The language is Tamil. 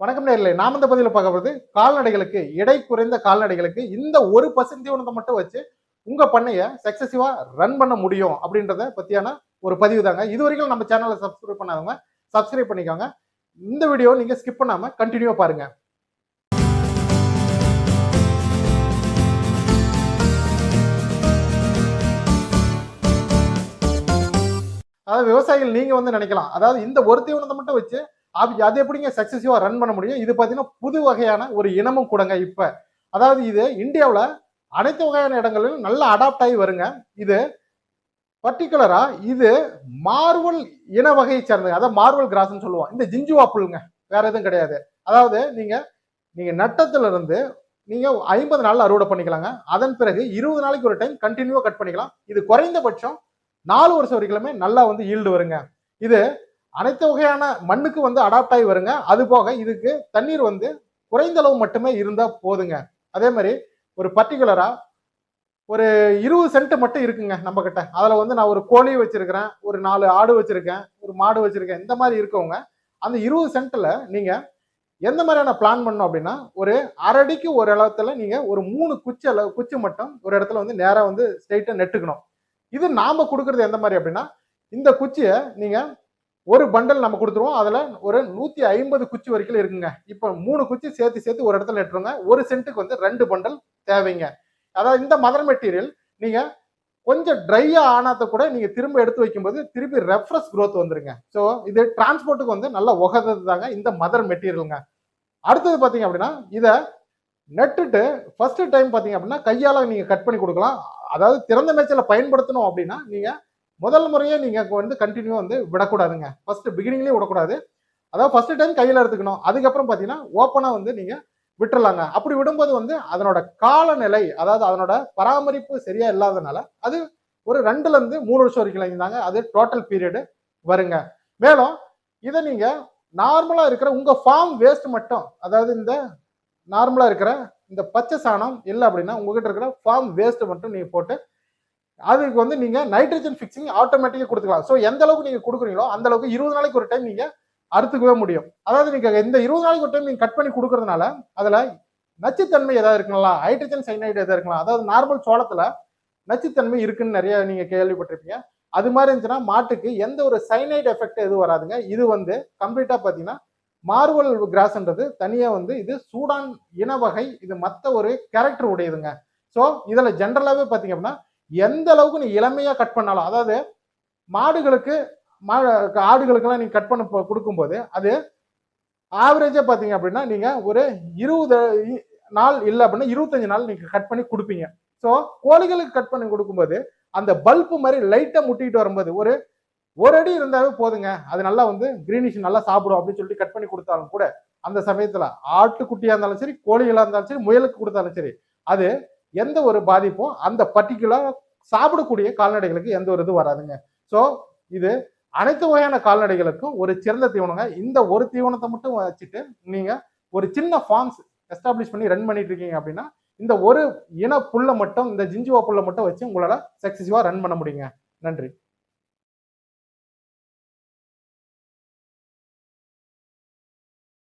வணக்கம் நேரில் நாம இந்த பதிவில் பார்க்க போகிறது கால்நடைகளுக்கு எடை குறைந்த கால்நடைகளுக்கு இந்த ஒரு பசுந்தி தீவனத்தை மட்டும் வச்சு உங்கள் பண்ணையை சக்ஸஸிவாக ரன் பண்ண முடியும் அப்படின்றத பற்றியான ஒரு பதிவு தாங்க. இது வரைக்கும் நம்ம சேனலை சப்ஸ்கிரைப் பண்ணாதவங்க சப்ஸ்கிரைப் பண்ணிக்கோங்க. இந்த வீடியோ நீங்கள் ஸ்கிப் பண்ணாமல் கண்டினியூ பாருங்கள் அதாவது விவசாயிகள் நீங்கள் வந்து நினைக்கலாம். அதாவது இந்த ஒரு தீவனத்தை மட்டும் வச்சு அது அது எப்படிங்க சக்சஸிவாக ரன் பண்ண முடியும்? இது பார்த்தீங்கன்னா புது வகையான ஒரு இனமும் கூடங்க இப்போ. அதாவது இது இந்தியாவில் அனைத்து வகையான இடங்களிலும் நல்லா அடாப்ட் ஆகி வருங்க. இது பர்டிகுலராக இது மார்வல் இன வகையை சேர்ந்தது. அதாவது மார்வல் கிராஸ்ன்னு சொல்லுவோம். இந்த ஜிஞ்சுவா புல்லுங்க வேற எதுவும் கிடையாது. அதாவது நீங்கள் நீங்கள் நட்டத்துல இருந்து நீங்கள் ஐம்பது நாள் அறுவடை பண்ணிக்கலாங்க. அதன் பிறகு இருபது நாளைக்கு ஒரு டைம் கண்டினியூவாக கட் பண்ணிக்கலாம். இது குறைந்தபட்சம் நாலு வருஷம் வரைக்குமே நல்லா வந்து ஈல்டு வருங்க. இது அனைத்து வகையான மண்ணுக்கு வந்து அடாப்ட் ஆகி வருங்க. அது போக இதுக்கு தண்ணீர் வந்து குறைந்த அளவு மட்டுமே இருந்தால் போதுங்க. அதே மாதிரி ஒரு பர்டிகுலராக ஒரு இருபது சென்ட் மட்டும் இருக்குங்க நம்ம கிட்ட அதில் வந்து நான் ஒரு கோழி வச்சிருக்கிறேன் ஒரு நாலு ஆடு வச்சிருக்கேன் ஒரு மாடு வச்சிருக்கேன் இந்த மாதிரி இருக்கவங்க அந்த இருபது சென்ட்டில் நீங்கள் எந்த மாதிரியான பிளான் பண்ணணும் அப்படின்னா ஒரு அரடிக்கு ஒரு இடத்துல நீங்கள் ஒரு மூணு குச்சி அளவு குச்சி மட்டும் ஒரு இடத்துல வந்து நேராக வந்து ஸ்ட்ரைட்டாக நெட்டுக்கணும். இது நாம் கொடுக்குறது எந்த மாதிரி அப்படின்னா இந்த குச்சியை நீங்கள் ஒரு பண்டல் நம்ம கொடுத்துருவோம். அதில் ஒரு நூற்றி ஐம்பது குச்சி வரைக்கும் இருக்குங்க. இப்போ மூணு குச்சி சேர்த்து சேர்த்து ஒரு இடத்துல நெட்டுருங்க ஒரு சென்ட்டுக்கு வந்து ரெண்டு பண்டல் தேவைங்க. அதாவது இந்த மதர் மெட்டீரியல் நீங்கள் கொஞ்சம் ட்ரையாக ஆனாத கூட நீங்கள் திரும்ப எடுத்து வைக்கும்போது திருப்பி ரெஃப்ரெஷ் க்ரோத் வந்துருங்க. ஸோ இது டிரான்ஸ்போர்ட்டுக்கு வந்து நல்ல உகந்தது தாங்க இந்த மதர் மெட்டீரியலுங்க அடுத்தது பார்த்தீங்க அப்படின்னா இதை நட்டுட்டு ஃபர்ஸ்ட் டைம் பார்த்தீங்க அப்படின்னா கையால் நீங்கள் கட் பண்ணி கொடுக்கலாம். அதாவது திறந்த மேய்ச்சல பயன்படுத்தணும் அப்படின்னா நீங்கள் முதல் முறையே நீங்கள் வந்து கண்டினியூ வந்து விடக்கூடாதுங்க. ஃபஸ்ட்டு பிகினிங்லேயே விடக்கூடாது. அதாவது ஃபஸ்ட்டு டைம் கையில் எடுத்துக்கணும். அதுக்கப்புறம் பார்த்தீங்கன்னா ஓப்பனாக வந்து நீங்கள் விட்டுறலாங்க. அப்படி விடும்போது வந்து அதனோட காலநிலை அதாவது அதனோட பராமரிப்பு சரியா இல்லாதனால அது ஒரு ரெண்டுலேருந்து மூணு வருஷம் வரைக்கும் தாங்க அது டோட்டல் பீரியடு வருங்க. மேலும் இதை நீங்கள் நார்மலாக இருக்கிற உங்கள் ஃபார்ம் வேஸ்ட் மட்டும் அதாவது இந்த நார்மலாக இருக்கிற இந்த பச்சை சாணம் இல்லை அப்படின்னா உங்ககிட்ட இருக்கிற ஃபார்ம் வேஸ்ட் மட்டும் நீங்கள் போட்டு அதுக்கு வந்து நீங்கள் நைட்ரஜன் ஃபிக்ஸிங் ஆட்டோமேட்டிக்காக கொடுத்துக்கலாம். ஸோ எந்த அளவுக்கு நீங்கள் கொடுக்குறீங்களோ அந்த அளவுக்கு இருபது நாளைக்கு ஒரு டைம் நீங்கள் அறுத்துக்கவே முடியும். அதாவது நீங்கள் இந்த இருபது நாளைக்கு ஒரு டைம் நீங்கள் கட் பண்ணி கொடுக்கறதுனால அதில் நச்சுத்தன்மை எதாவது இருக்குங்களா ஹைட்ரஜன் சைனைடு எதாவது இருக்கலாம். அதாவது நார்மல் சோளத்தில் நச்சுத்தன்மை இருக்குன்னு நிறைய நீங்கள் கேள்விப்பட்டிருப்பீங்க. அது மாதிரி இருந்துச்சுன்னா மாட்டுக்கு எந்த ஒரு சைனைடு எஃபெக்ட் எதுவும் வராதுங்க. இது வந்து கம்ப்ளீட்டாக பார்த்தீங்கன்னா மார்வல் கிராஸ்ன்றது தனியாக வந்து இது சூடான் இன வகை இது மற்ற ஒரு கேரக்டர் உடையதுங்க. ஸோ இதில் ஜென்ரலாகவே பார்த்தீங்க அப்படின்னா எந்த அளவுக்கு நீ இளமையாக கட் பண்ணாலும் அதாவது மாடுகளுக்கு மா ஆடுகளுக்கெல்லாம் நீங்கள் கட் பண்ண கொடுக்கும்போது அது ஆவரேஜாக பார்த்தீங்க அப்படின்னா நீங்கள் ஒரு இருபது நாள் இல்லை அப்படின்னா இருபத்தஞ்சு நாள் நீங்கள் கட் பண்ணி கொடுப்பீங்க. ஸோ கோழிகளுக்கு கட் பண்ணி கொடுக்கும்போது அந்த பல்ப்பு மாதிரி லைட்டாக முட்டிட்டு வரும்போது ஒரு ஒரு அடி இருந்தாவே போதுங்க. அது நல்லா வந்து கிரீனிஷ் நல்லா சாப்பிடும் அப்படின்னு சொல்லிட்டு கட் பண்ணி கொடுத்தாலும் கூட அந்த சமயத்தில் ஆட்டுக்குட்டியாக இருந்தாலும் சரி கோழிகளாக இருந்தாலும் சரி முயலுக்கு கொடுத்தாலும் சரி அது எந்த ஒரு பாதிப்பும் அந்த பர்டிகுலர் சாப்பிடக்கூடிய கால்நடைகளுக்கு எந்த ஒரு இது வராதுங்க. ஸோ இது அனைத்து வகையான கால்நடைகளுக்கும் ஒரு சிறந்த தீவனங்க. இந்த ஒரு தீவனத்தை மட்டும் வச்சுட்டு நீங்க ஒரு சின்ன ஃபார்ம்ஸ் எஸ்டாப்ளிஷ் பண்ணி ரன் பண்ணிட்டு இருக்கீங்க அப்படின்னா இந்த ஒரு இன புல்லை மட்டும் இந்த ஜிஞ்சுவா புல்லை மட்டும் வச்சு உங்களால சக்சஸிவா ரன் பண்ண முடியுங்க. நன்றி.